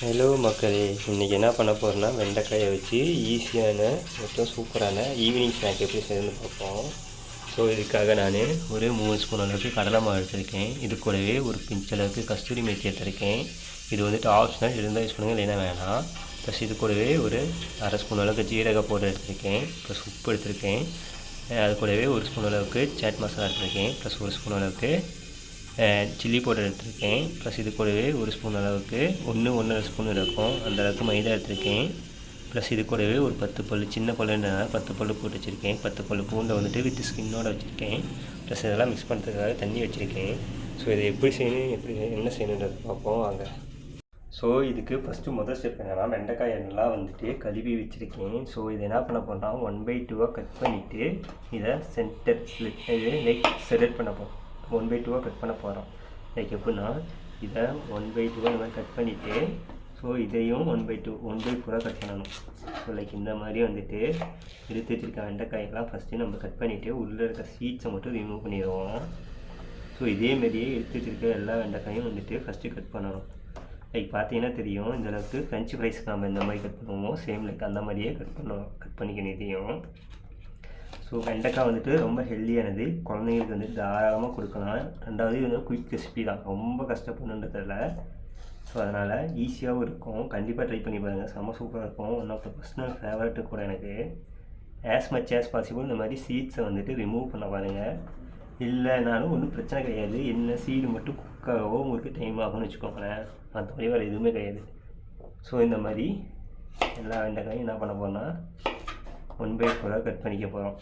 Hello மக்களே இன்றைக்கி என்ன பண்ண போகிறோன்னா வெண்டைக்காயை வச்சு ஈஸியான மொத்தம் சூப்பரான ஈவினிங் ஸ்நாக் எப்படி செய்யணும்னு பார்ப்போம். ஸோ இதுக்காக நான் ஒரு மூணு ஸ்பூன் அளவுக்கு கடலை மாவு எடுத்திருக்கேன். இது கூடவே ஒரு பிஞ்ச் அளவுக்கு கஸ்தூரி மேத்தி எடுத்திருக்கேன். இது வந்துட்டு ஆப்ஷனல் இருந்தால் யூஸ் பண்ணுங்கள் இல்லைன்னா வேணாம். ப்ளஸ் இது கூடவே ஒரு அரை ஸ்பூன் அளவுக்கு ஜீரக பவுடர் எடுத்திருக்கேன். ப்ளஸ் உப்பு எடுத்திருக்கேன். அது கூடவே ஒரு ஸ்பூன் அளவுக்கு சாட் மசாலா எடுத்திருக்கேன். ப்ளஸ் ஒரு ஸ்பூன் அளவுக்கு சில்லி பவுடர் எடுத்திருக்கேன். ப்ளஸ் இது கூடவே ஒரு ஸ்பூன் அளவுக்கு ஒன்று ஒன்றரை ஸ்பூன் இருக்கும். அந்த அளவுக்கு மைதா எடுத்திருக்கேன். ப்ளஸ் இது கூடவே ஒரு பத்து பல் சின்ன பல்லுன்னா பத்து பல் போட்டு வச்சுருக்கேன். பத்து பல் பூண்டை வந்துட்டு வித் ஸ்கின்னோடு வச்சுருக்கேன். ப்ளஸ் இதெல்லாம் மிக்ஸ் பண்ணுறதுக்காக தண்ணி வச்சுருக்கேன். ஸோ இதை எப்படி செய்யணும் எப்படி என்ன செய்யணுன்றது பார்ப்போம் வாங்க. ஸோ இதுக்கு ஃபஸ்ட்டு முதல் ஸ்டெப் என்னென்னா வெண்டைக்காய் எண்ணெய்லாம் வந்துட்டு கழுவி வச்சுருக்கேன். ஸோ இது என்ன பண்ண போகிறோம்னா ஒன் பை டூவாக கட் பண்ணிவிட்டு இதை சென்டர் இது லைக் செலக்ட் பண்ண போகிறோம் ஒன் பை டூவாக கட் பண்ண போகிறோம் லைக் எப்படின்னா இதை ஒன் பை டூவாக இந்த மாதிரி கட் பண்ணிவிட்டு ஸோ இதையும் one by two one by ஃபோராக cut பண்ணணும். ஸோ லைக் இந்த மாதிரி வந்துட்டு எடுத்து வச்சுருக்க வெண்டைக்காயெல்லாம் ஃபஸ்ட்டு நம்ம கட் பண்ணிவிட்டு உள்ளே இருக்க சீட்ஸை மட்டும் ரிமூவ் பண்ணிடுவோம். ஸோ இதேமாரியே எடுத்து வச்சுருக்க எல்லா வெண்டைக்காயும் வந்துட்டு ஃபஸ்ட்டு கட் பண்ணணும். லைக் பார்த்தீங்கன்னா தெரியும் இந்த அளவுக்கு ஃப்ரெஞ்சு ஃப்ரைஸ்க்கு நம்ம இந்த மாதிரி கட் பண்ணுவோம். சேம் லைக் அந்த மாதிரியே கட் பண்ணுவோம் கட் பண்ணிக்கணும் இதையும். ஸோ வெண்டைக்காய் வந்துட்டு ரொம்ப ஹெல்த்தியானது குழந்தைங்களுக்கு வந்து தாராளமாக கொடுக்கலாம். ரெண்டாவது இது வந்து குயிக் ரெசிபி தான். ரொம்ப கஷ்டப்படணுன்றதில்ல ஸோ அதனால் ஈஸியாகவும் இருக்கும். கண்டிப்பாக ட்ரை பண்ணி பாருங்கள் செம்ம சூப்பராக இருக்கும். One of the personal favourite கூட எனக்கு. ஆஸ் மச் ஆஸ் பாசிபிள் இந்த மாதிரி சீட்ஸை வந்துட்டு ரிமூவ் பண்ண பாருங்கள் இல்லைனாலும் ஒன்றும் பிரச்சனை கிடையாது. என்ன சீடு மட்டும் குக்காகவோ உங்களுக்கு டைம் ஆகும்னு வச்சுக்கோங்களேன். மற்றபடி வேறு எதுவுமே கிடையாது. ஸோ இந்த மாதிரி எல்லா வெண்டைக்காயும் என்ன பண்ண போனால் ஒன் பை ஃபோராக கட் பண்ணிக்க போகிறோம்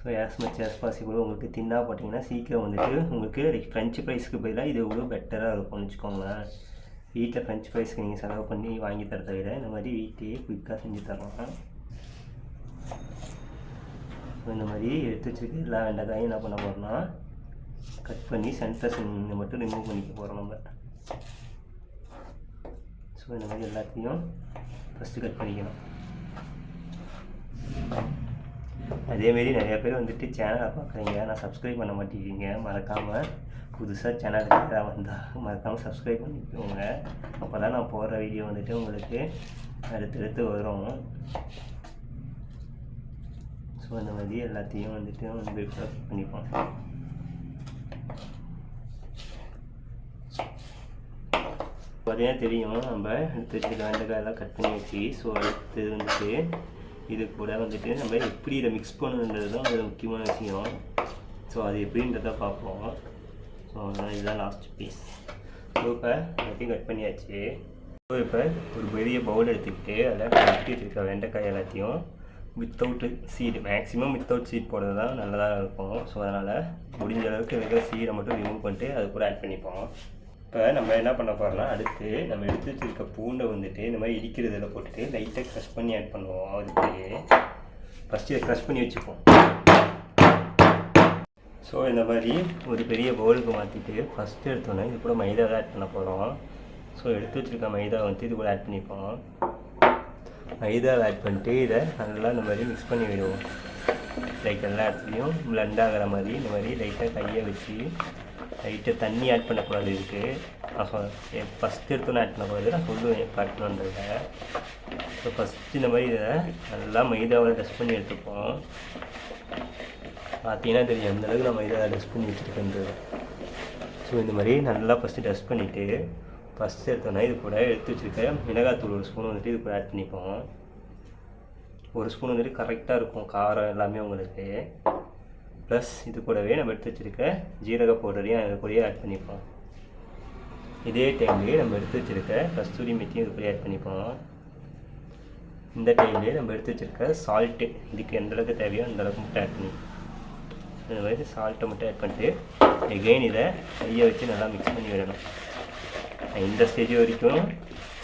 so as much as possible உங்களுக்கு தின்னா போட்டிங்கன்னா சீக்கிரம் வந்துட்டு உங்களுக்கு ஃப்ரெஞ்சு ப்ரைஸ்க்கு பதிலாக இது எவ்வளோ பெட்டராக இருக்கும்னு வச்சுக்கோங்களேன். வீட்டில் ஃப்ரெஞ்ச் ஃப்ரைஸ்க்கு நீங்கள் செலவு பண்ணி வாங்கி தரதை விட இந்த மாதிரி வீட்லேயே குயிக்காக செஞ்சு தரலாம். இந்த மாதிரி எடுத்து வச்சுருக்க எல்லா வெண்டைக்காயும் என்ன பண்ண போகிறோம்னா கட் பண்ணி சென்டர்ஸ் மட்டும் ரிமூவ் பண்ணிக்க போகிறோம் நம்ம. ஸோ இந்த மாதிரி எல்லாத்தையும் ஃபஸ்ட்டு கட் பண்ணிக்கணும். அதேமாரி நிறையா பேர் வந்துட்டு சேனலை பார்க்குறீங்க நான் சப்ஸ்கிரைப் பண்ண மாட்டேங்கிறீங்க. மறக்காமல் புதுசாக சேனலுக்கு வந்தால் மறக்காமல் சப்ஸ்கிரைப் பண்ணிக்கோங்க. அப்போ தான் நான் போடுற வீடியோ வந்துட்டு உங்களுக்கு அடுத்தடுத்து வரும். ஸோ இந்த மாதிரி எல்லாத்தையும் வந்துட்டு வந்து பண்ணிப்போம். பார்த்தீங்கன்னா தெரியும். நம்ம எடுத்து வச்சுக்கிற வெண்டைக்காயெல்லாம் கட் பண்ணி வச்சு ஸோ அடுத்து வந்துட்டு இது கூட வந்துட்டு நம்ம எப்படி இதை மிக்ஸ் பண்ணுன்றது தான் ஒரு முக்கியமான விஷயம். ஸோ அது எப்படின்றத பார்ப்போம். ஸோ அதனால் இதுதான் லாஸ்ட் பீஸ் ஸோ இப்போ எல்லாத்தையும் கட் பண்ணியாச்சு. ஸோ இப்போ ஒரு பெரிய பவுல் எடுத்துக்கிட்டு அதில் கட்டி வச்சுருக்க வெண்டைக்காய் எல்லாத்தையும் without seed maximum without seed போடுறது தான் நல்லதாக இருக்கும். ஸோ அதனால் முடிஞ்ச அளவுக்கு இருக்கிற சீடை மட்டும் ரிமூவ் பண்ணிட்டு அது கூட ஆட் பண்ணிப்போம். இப்போ நம்ம என்ன பண்ண போகிறோம்னா அடுத்து நம்ம எடுத்து வச்சுருக்க பூண்டை வந்துட்டு இந்த மாதிரி இடிக்கிறதுல போட்டுட்டு லைட்டாக க்ரஷ் பண்ணி ஆட் பண்ணுவோம். அதுக்கு ஃபஸ்ட்டு இதை க்ரஷ் பண்ணி வச்சுப்போம். ஸோ இந்த மாதிரி ஒரு பெரிய பவுலுக்கு மாற்றிட்டு ஃபஸ்ட்டு எடுத்தோன்னே இது கூட மைதா தான் ஆட் பண்ண போகிறோம் ஸோ எடுத்து வச்சிருக்க மைதா வந்து இது கூட ஆட் பண்ணிப்போம். மைதாவை ஆட் பண்ணிட்டு இதை நல்லா இந்த மாதிரி மிக்ஸ் பண்ணி விடுவோம். லைக் எல்லா இடத்துலையும் ப்ளண்ட் ஆகிற மாதிரி இந்த மாதிரி லைட்டாக கையை வச்சு லைட்டாக தண்ணி ஆட் பண்ணக்கூடாது இதுக்கு. நான் சொல் ஃபஸ்ட்டு எடுத்தோன்னே ஆட் பண்ணக்கூடாது நான் சொல்லுவேன் எப்போ ஆட் பண்ணுறத ஸோ ஃபஸ்ட்டு இந்த மாதிரி இதை நல்லா மைதாவில் டஸ்ட் பண்ணி எடுத்துப்போம். பார்த்தீங்கன்னா தெரியும் அந்தளவுக்கு நான் மைதாவை டஸ்ட் பண்ணி வச்சுருக்கேன்றது. ஸோ இந்த மாதிரி நல்லா ஃபஸ்ட்டு டஸ்ட் பண்ணிவிட்டு ஃபஸ்ட்டு எடுத்தோன்னா இது கூட எடுத்து வச்சுருக்க மிளகாத்தூள் ஒரு ஸ்பூன் வந்துட்டு இது கூட ஆட் பண்ணிப்போம். ஒரு ஸ்பூன் வந்துட்டு கரெக்டாக இருக்கும் காரம் எல்லாமே உங்களுக்கு. ப்ளஸ் இது கூடவே நம்ம எடுத்து வச்சுருக்க ஜீரக பவுடரையும் அது கூடயே ஆட் பண்ணிப்போம். இதே டைம்லேயே நம்ம எடுத்து வச்சுருக்க கஸ்தூரி மெத்தியும் இது கூட ஆட் பண்ணிப்போம். இந்த டைம்லேயே நம்ம எடுத்து வச்சுருக்க சால்ட்டு இதுக்கு எந்த அளவுக்கு தேவையோ அந்த அளவுக்கு மட்டும் ஆட் பண்ணி இந்த மாதிரி சால்ட்டை மட்டும் ஆட் பண்ணிட்டு எகெயின் இதை கையை வச்சு நல்லா மிக்ஸ் பண்ணி விடணும். இந்த ஸ்டேஜ் வரைக்கும்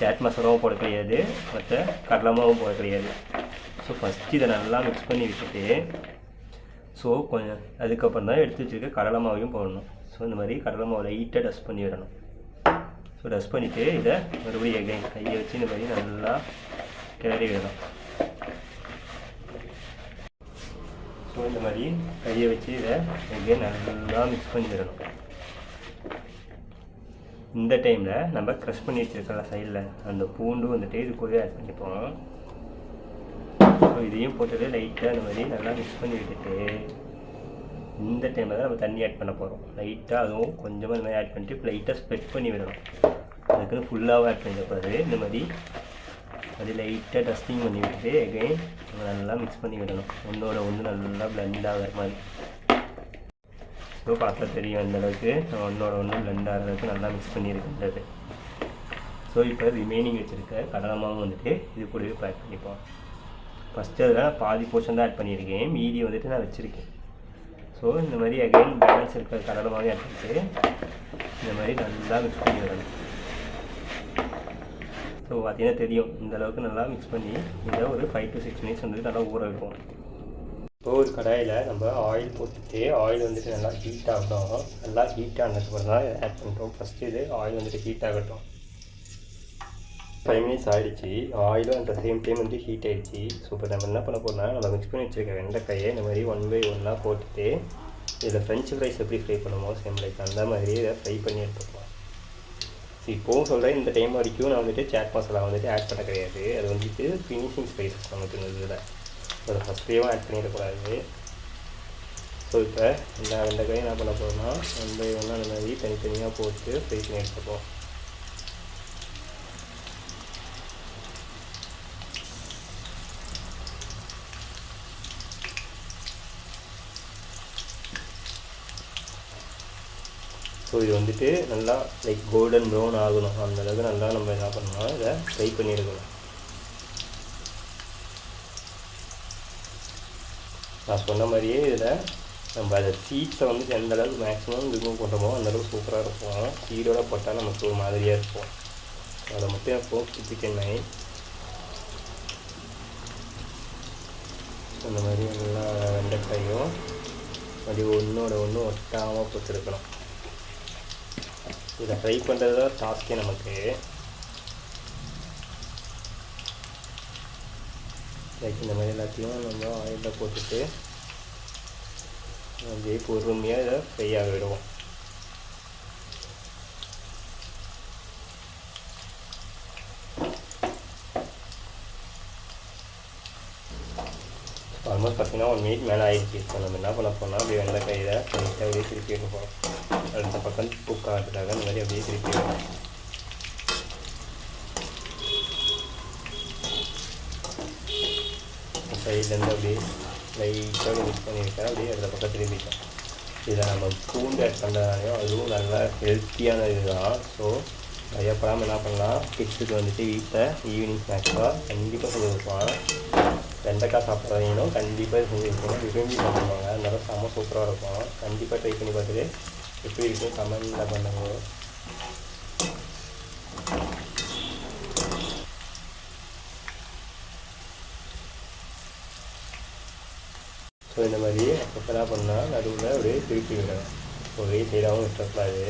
சாட் மசாலாவும் போட கிடையாது மற்ற கடலமாவும் போட கிடையாது. ஸோ ஃபஸ்ட்டு இதை நல்லா மிக்ஸ் பண்ணி விட்டுட்டு ஸோ கொஞ்சம் அதுக்கப்புறம் தான் எடுத்து வச்சுருக்க கடலை மாவையும் போடணும். ஸோ இந்த மாதிரி கடலை மாவு லைட்டாக டஸ்ட் பண்ணி விடணும். ஸோ டஸ்ட் பண்ணிவிட்டு இதை மறுபடியும் எகைன் கையை வச்சு இந்த மாதிரி நல்லா கிளறி விடணும். ஸோ இந்த மாதிரி கையை வச்சு இதை எகைன் நல்லா மிக்ஸ் பண்ணி விடணும். இந்த டைமில் நம்ம க்ரஷ் பண்ணி வச்சுருக்கலாம் சைடில் அந்த பூண்டு வந்துட்டு இது கூடவே ஆட் பண்ணிப்போம். இதையும் போட்டுட்டு லைட்டாக இந்த மாதிரி நல்லா மிக்ஸ் பண்ணி விட்டுட்டு இந்த டைமில் தான் நம்ம தண்ணி ஆட் பண்ண போகிறோம் லைட்டாக அதுவும் கொஞ்சமாக இந்த மாதிரி ஆட் பண்ணிட்டு லைட்டாக ஸ்ப்ரெட் பண்ணி விடணும். அதுக்குன்னு ஃபுல்லாகவும் ஆட் பண்ணிடக்கூடாது இந்த மாதிரி அது லைட்டாக டஸ்டிங் பண்ணி விட்டுட்டு எகைன் நல்லா மிக்ஸ் பண்ணி விடணும். ஒன்றோட ஒன்று நல்லா பிளெண்ட் ஆகிற மாதிரி. ஸோ பார்த்தா தெரியும் அந்த அளவுக்கு ஒன்றோட ஒன்று பிளெண்ட் ஆகிறதுக்கு அளவுக்கு நல்லா மிக்ஸ் பண்ணியிருக்கின்றது ஸோ இப்போ ரிமைனிங் வச்சுருக்க கடலை மாவு வந்துட்டு இது கூடவே பேக் பண்ணிப்போம். ஃபஸ்ட்டு அதில் பாதி போர்ஷன் தான் ஆட் பண்ணியிருக்கேன். மீதி வந்துட்டு நான் வச்சுருக்கேன். ஸோ இந்த மாதிரி அகைன் பேலன்ஸ் இருக்கிற கடலை ஆட் பண்ணிட்டு இந்த மாதிரி நல்லா மிக்ஸ் பண்ணி வரணும் ஸோ பார்த்தீங்கன்னா தெரியும். இந்த அளவுக்கு நல்லா மிக்ஸ் பண்ணி இதை ஒரு ஃபைவ் டு சிக்ஸ் மினிட்ஸ் வந்துட்டு நல்லா ஊற வைப்போம். இப்போ ஒரு கடாயில் நம்ம ஆயில் போட்டுட்டு ஆயில் வந்துட்டு நல்லா ஹீட் ஆகட்டும். நல்லா ஹீட் ஆனதுக்கப்புறம் தான் ஆட் பண்ணிட்டோம். ஃபஸ்ட்டு இது ஆயில் வந்துட்டு ஹீட் ஆகட்டும். ஃபைவ் மினிட்ஸ் ஆகிடுச்சு ஆயிலும் அட் சேம் டைம் வந்து ஹீட் ஆகிடுச்சு ஸோ இப்போ நம்ம என்ன பண்ண போகிறோம்னா நம்ம மிக்ஸ் பண்ணி வச்சுருக்க வெண்டைக்காயை இந்த மாதிரி ஒன் பை ஒன்னாக போட்டுட்டு இதில் ஃப்ரெஞ்ச் ஃப்ரைஸ் எப்படி ஃப்ரை பண்ணுவோம் சேம் லைக் அந்த மாதிரி இதை ஃப்ரை பண்ணி எடுத்துக்கலாம். ஸோ இப்போவும் சொல்கிறேன் இந்த டைம் வரைக்கும் நான் வந்துட்டு சாட் மசாலா வந்துட்டு ஆட் பண்ண கிடையாது. அது வந்துட்டு ஃபினிஷிங் ஸ்பைசஸ் நமக்கு இந்த இதில். ஒரு ஃபஸ்ட்லேயும் ஆட் பண்ணிடக்கூடாது. ஸோ இப்போ இந்த வெண்டைக்காயை என்ன பண்ண போகிறோம்னா ஒன் பை ஒன்னாக அந்த மாதிரி தனித்தனியாக போட்டு ஃப்ரை பண்ணி எடுத்துப்போம். ஸோ இது வந்துட்டு நல்லா லைக் கோல்டன் ப்ரௌன் ஆகணும். அந்த அளவுக்கு நல்லா நம்ம என்ன பண்ணணும்? இதை ஃப்ரை பண்ணியிருக்கணும் நான் சொன்ன மாதிரியே இதில் நம்ம அதை சீட்ஸை வந்து எந்த அளவுக்கு மேக்ஸிமம் ரிமூவ் பண்ணுறோமோ அந்த அளவுக்கு சூப்பராக இருக்கும். சீடோட போட்டால் நமக்கு ஒரு மாதிரியாக இருக்கும். அதை மட்டும் இப்போ சிக்கன் நைன் அந்த மாதிரி நல்லா வெண்டைக்காயும் அப்படி ஒன்றோட ஒன்று ஒட்டாமல் போட்டுருக்கணும். இதை ஃப்ரை பண்ணுறது தான் டாஸ்க்கே நமக்கு. லைக் இந்த மாதிரி எல்லாத்தையும் நம்ம ஆயிலில் போட்டுட்டு அப்படியே பொறுமையாக இதை ஃப்ரை ஆக விடுவோம். ஆல்மோஸ்ட் பார்த்தீங்கன்னா ஒன் மினிட் மேலே ஆயிடுச்சு. இப்போ நம்ம என்ன பண்ண போனால் அப்படியே வெண்டைக்காயில் லைட்டாக அப்படியே திருப்பி வைக்க போகிறோம் அடுத்த பக்கம் பூக்காட்டுக்காக அந்த மாதிரி அப்படியே திருப்பி சைட்லேருந்து அப்படியே லைட்டாக மிக்ஸ் பண்ணியிருக்கேன் அப்படியே அடுத்த பக்கம் திரும்பிட்டேன் இதை நம்ம பூண்டு ஆட் பண்ணுறதாலையும் அதுவும் நல்லா ஹெல்த்தியான இதுதான். ஸோ பயப்படாமல் என்ன பண்ணலாம்? கிட்ஸுக்கு வந்துட்டு வீட்டில் ஈவினிங் ஸ்நாக்ஸாக கண்டிப்பாக செஞ்சு கொடுப்பான் வெண்டைக்காய் சாப்பிட்றவங்களும் கண்டிப்பாக செஞ்சு கொடுக்கணும். விரும்பி சாப்பிடுவாங்க. அதனால செம்ம சூப்பராக இருக்கும். கண்டிப்பாக ட்ரை பண்ணி பார்த்துட்டு எப்படி இருக்கும் கமெண்டில் பண்ணுங்க ஸோ இந்த மாதிரி அப்பப்பெல்லாம் என்ன பண்ணால் நடுவில் அப்படியே திருப்பி விடணும் ஒரே சைடாகவும் விட்டக்கூடாது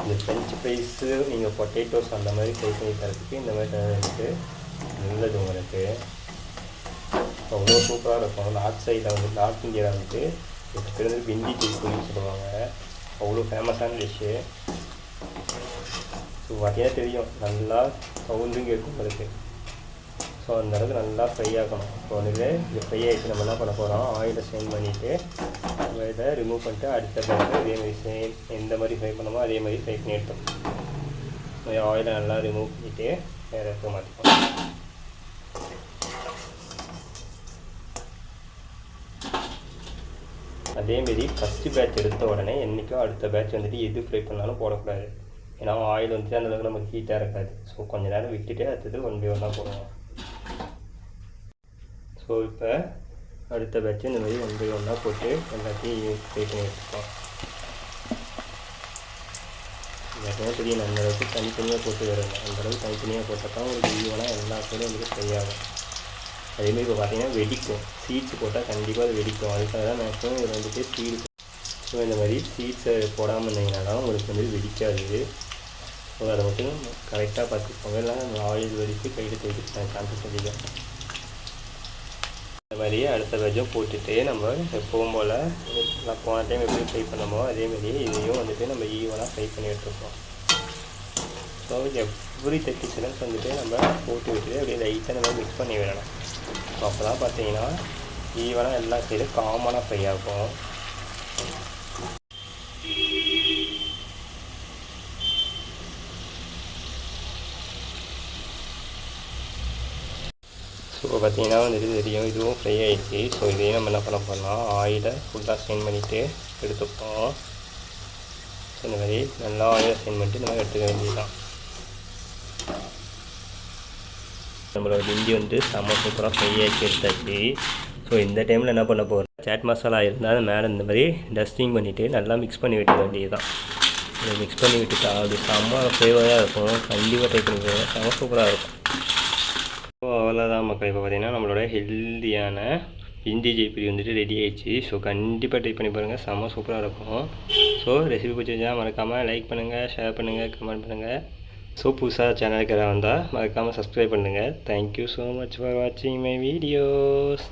இந்த ஃப்ரெஞ்ச் ஃப்ரைஸு நீங்கள் பொட்டேட்டோஸ் அந்த மாதிரி ஃப்ரை பண்ணி தரத்துக்கு இந்த மாதிரி இருக்குது நல்லது உங்களுக்கு அவ்வளோ சூப்பராக இருக்கும். நார்த் சைடில் வந்து நார்த் இந்தியாவில் வந்துட்டு இதுக்கு பேர் வந்து பிந்தி டீஸ்னு சொல்லுவாங்க. அவ்வளோ ஃபேமஸான டிஷ்ஷு ஸோ வகையாக தெரியும். நல்லா சவுண்டும் கேட்கும் உங்களுக்கு. ஸோ அந்த அளவுக்கு நல்லா ஃப்ரை ஆகணும் இப்போ வந்துட்டு இது ஃப்ரை ஆகிட்டு நம்ம என்ன பண்ண போகிறோம் ஆயிலை ஸ்டெயின் பண்ணிவிட்டு நம்ம இதை ரிமூவ் பண்ணிட்டு அடுத்த அதே மாதிரி சேம் எந்த மாதிரி ஃப்ரை பண்ணமோ அதே மாதிரி ஃப்ரை பண்ணி எடுத்தோம் ஆயிலை நல்லா ரிமூவ் பண்ணிவிட்டு வேறு எடுக்க மாற்றிப்போம் அதேமாரி ஃபஸ்ட்டு பேட்ச் எடுத்த உடனே என்றைக்கும் அடுத்த பேட்ச் வந்துட்டு எது ஃப்ரை பண்ணாலும் போடக்கூடாது. ஏன்னா ஆயில் வந்துட்டு அந்த அளவுக்கு நமக்கு ஹீட்டாக இருக்காது. ஸோ கொஞ்ச நேரம் விட்டுட்டு அடுத்தது ஒன் பை ஒன்னாக போடுவோம். ஸோ இப்போ அடுத்த பேட்ச் இந்த மாதிரி ஒன் பை ஒன்னாக போட்டு எல்லாத்தையும் ஃப்ரை பண்ணி வச்சுருக்கோம். எல்லாத்தையும் தெரியும் அந்தளவுக்கு தனித்தனியாக போட்டு வருங்க அந்த அளவுக்கு தனித்தனியாக போட்டால் தான் உங்களுக்கு ஈவனாக எல்லா சைடும் வந்துட்டு ஃப்ரை ஆகும். அதேமாதிரி இப்போ பார்த்தீங்கன்னா வெடிக்கும். சீட்ஸ் போட்டால் கண்டிப்பாக அது வெடிக்கும். அதுக்காக தான் மேக்ஸிமம் இதில் வந்துட்டு சீடு ஸோ இந்த மாதிரி சீட்ஸை போடாமல் இருந்தீங்கன்னா உங்களுக்கு வந்து வெடிக்காது. ஸோ அதை மட்டும் கரெக்டாக பார்த்துக்கோங்க. இல்லை அந்த ஆயில் வெடித்து கையில் தேய்க்கிட்டு சான்சஸ் அதிகம் இந்த மாதிரி அடுத்த வெஜ்ஜும் போட்டுட்டு நம்ம எப்பவும் போல் நான் போன டைம் எப்படி ஃப்ரை பண்ணமோ அதேமாதிரி இதையும் வந்துட்டு நம்ம ஈவனாக ஃப்ரை பண்ணி எடுத்துப்போம். ஸோ எவ்ரி தேர்ட்டி செகண்ட்ஸ் வந்துட்டு நம்ம போட்டு விட்டுட்டு அப்படியே லைட்டாக நம்ம மிக்ஸ் பண்ணி விடணும். ஸோ அப்போ தான் பார்த்தீங்கன்னா ஈவனாக எல்லா சைடும் காமனாக ஃப்ரை ஆகும். ஸோ பார்த்தீங்கன்னா வந்துட்டு தெரியும் இதுவும் ஃப்ரை ஆகிடுச்சு ஸோ இதையும் நம்ம என்ன பண்ண போகிறோம்னா ஆயிலை ஃபுல்லாக ஸ்டெயின் பண்ணிவிட்டு எடுத்துப்போம். ஸோ இந்த மாதிரி நல்லா ஆயிலை ஸ்டெயின் பண்ணிட்டு இந்த மாதிரி எடுத்துக்க வேண்டியதுதான். நம்மளோட இஞ்சி வந்து செம்ம சூப்பராக ஃப்ரை ஆக்கி எடுத்தாச்சு. ஸோ இந்த டைமில் என்ன பண்ண போகிறோம் சாட் மசாலா இருந்தால் மேலே இந்த மாதிரி டஸ்டிங் பண்ணிவிட்டு நல்லா மிக்ஸ் பண்ணி விட்டுக்க வேண்டியது தான் இதை மிக்ஸ் பண்ணி விட்டுட்டா அது செம்ம ஃப்ளேவராக இருக்கும். கண்டிப்பாக ட்ரை பண்ணி பாருங்க. செம்ம சூப்பராக இருக்கும். ஸோ அவ்வளோதான் மக்கள். இப்போ பார்த்தீங்கன்னா நம்மளோட ஹெல்த்தியான இந்தி ஜெய்பிரி வந்துட்டு ரெடி ஆயிடுச்சு. ஸோ கண்டிப்பாக ட்ரை பண்ணி பாருங்கள் செம்ம சூப்பராக இருக்கும். ஸோ ரெசிபி பிடிச்சிருந்தா மறக்காமல் லைக் பண்ணுங்கள் ஷேர் பண்ணுங்கள் கமெண்ட் பண்ணுங்கள் ஸோ புதுசாக சேனலுக்கு வந்தால் மறக்காமல் சப்ஸ்கிரைப் பண்ணுங்கள் thank you so much for வாட்சிங் மை வீடியோஸ்